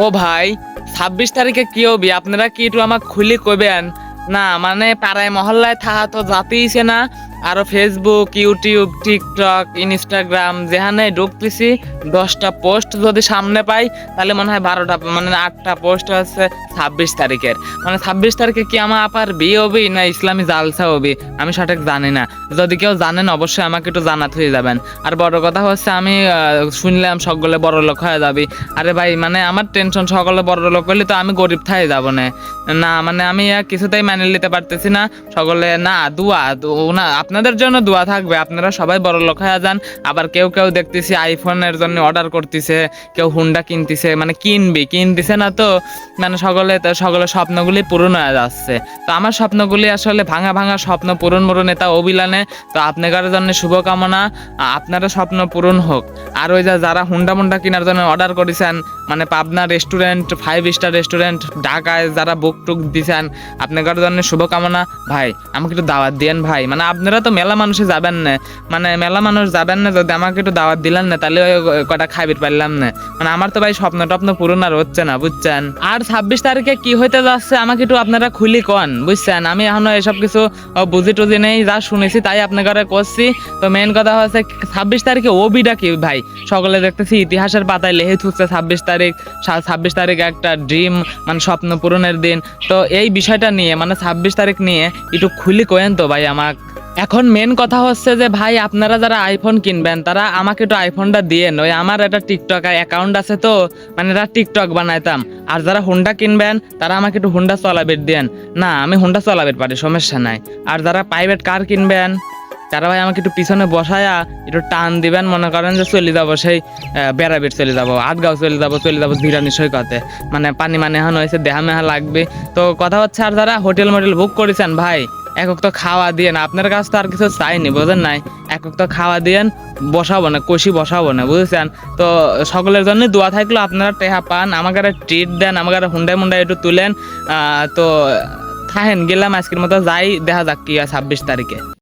ও ভাই, ছাব্বিশ তারিখে কি হবি? আপনারা কি একটু আমাকে খুলি কবেন না মানে পাড়ায় মহল্লায় থাকা তো যাতেইছে না। আরও ফেসবুক ইউটিউব টিকটক ইনস্টাগ্রাম যেখানে ঢুকতেছি, দশটা পোস্ট যদি সামনে পাই, তাহলে মনে হয় বারোটা মানে আটটা পোস্ট আছে ছাব্বিশ তারিখের। মানে ছাব্বিশ তারিখে কি আমার আপার বিয়ে হবি না ইসলামী জালসা হবি? আমি সঠিক জানি না। যদি কেউ জানেন, অবশ্যই আমাকে একটু জানাতে হয়ে যাবেন। আর বড় কথা হচ্ছে, আমি শুনলাম সকলে বড় লোক হয়ে যাবি। আরে ভাই মানে আমার টেনশন সকলে বড় লোক হলে তো আমি গরিব থাই যাব না। না মানে আমি কিছুতেই মেনে নিতে পারতেছি না। সকলে, না, দুয়া না আপনাদের জন্য দোয়া থাকবে। আপনারা সবাই বড় লোক হয়ে যান। আবার কেউ কেউ দেখতেছি আইফোনের জন্য অর্ডার করতেছে, কেউ হুন্ডা কিনতেছে মানে কিনবি, কিনতেছে না তো মানে সকলে তো, সকলের স্বপ্নগুলি পূরণ হয়ে যাচ্ছে। তো আমার স্বপ্নগুলি আসলে ভাঙা ভাঙা স্বপ্ন পূরণ পূরণ এটা অবিলানে তো আপনাদের জন্য শুভকামনা আপনারা স্বপ্ন পূরণ হোক। আর ওই যে যারা হুন্ডা মুন্ডা কেনার জন্য অর্ডার করেছেন মানে Pabna restaurant five star restaurant ঢাকায় যারা বুক টুক দিছেন, আপনাদের জন্য শুভকামনা। ভাই, আমাকে একটু দাওয়াত দিয়েন ভাই। মানে আপনারা তো মেলা মানুষে যাবেন না। মানে মেলা মানুষ যাবেন না, যদি আমাকে একটু দাওয়াত দিলেন না, তাহলে কটা খাইবির পারলাম না। মানে আমার তো ভাই স্বপ্ন টপ্ন পূরণ আর হচ্ছে না, বুঝছেন? আর ছাব্বিশ তারিখে কি হইতে যাচ্ছে, আমাকে একটু আপনারা খুলি কন, বুঝছেন? আমি এখনও এসব কিছু বুঝি টুঝি নেই, যা শুনেছি তাই আপনাকে করছি। তো মেন কথা হচ্ছে, ছাব্বিশ তারিখে ওবিটা কি ভাই? সকলে দেখতেছি ইতিহাসের পাতায় লেহে থুচ্ছে ছাব্বিশ তারিখ। ছাব্বিশ তারিখ একটা ড্রিম মানে স্বপ্ন পূরণের দিন। তো এই বিষয়টা নিয়ে মানে ছাব্বিশ তারিখ নিয়ে একটু খুলি কোয়েন তো ভাই আমাক। এখন মেন কথা হচ্ছে যে ভাই, আপনারা যারা আইফোন কিনবেন, তারা আমাকে একটু আইফোনটা দিয়ে ওই আমার একটা টিকটক অ্যাকাউন্ট আছে তো মানে এটা টিকটক বানাইতাম। আর যারা হুন্ডা কিনবেন, তারা আমাকে একটু হুন্ডা চলাবেট দেন না, আমি হুন্ডা চলাবেট পারি, সমস্যা নাই। আর যারা প্রাইভেট কার কিনবেন তারা ভাই আমাকে একটু পিছনে বসায়া একটু টান দিবেন, মনে করেন যে চলে যাব সেই বেড়াবেট চলে যাব, আটগাঁও চলে যাব চলে যাব জিরানি সৈকতে। মানে পানি মানে এখন হয়েছে, দেহা মেহা লাগবে। তো কথা হচ্ছে আর যারা হোটেল মোটেল বুক করেছেন, ভাই একক তো খাওয়া দিয়ে না আপনার কাছ তো আর কিছু চাইনি, বোঝেন নাই? একক তো খাওয়া দিয়েন, বসাবো না, কষি বসাবো না, বুঝেছেন? তো সকলের জন্য দোয়া থাকল, আপনারা টেহা পান, আমাকে ট্রিট দেন, আমাকে হুন্ডাই মুন্ডায় একটু তুলেন। তো থাকেন গেলাম, আজকের মতো যাই, দেখা যাক কি ছাব্বিশ তারিখে।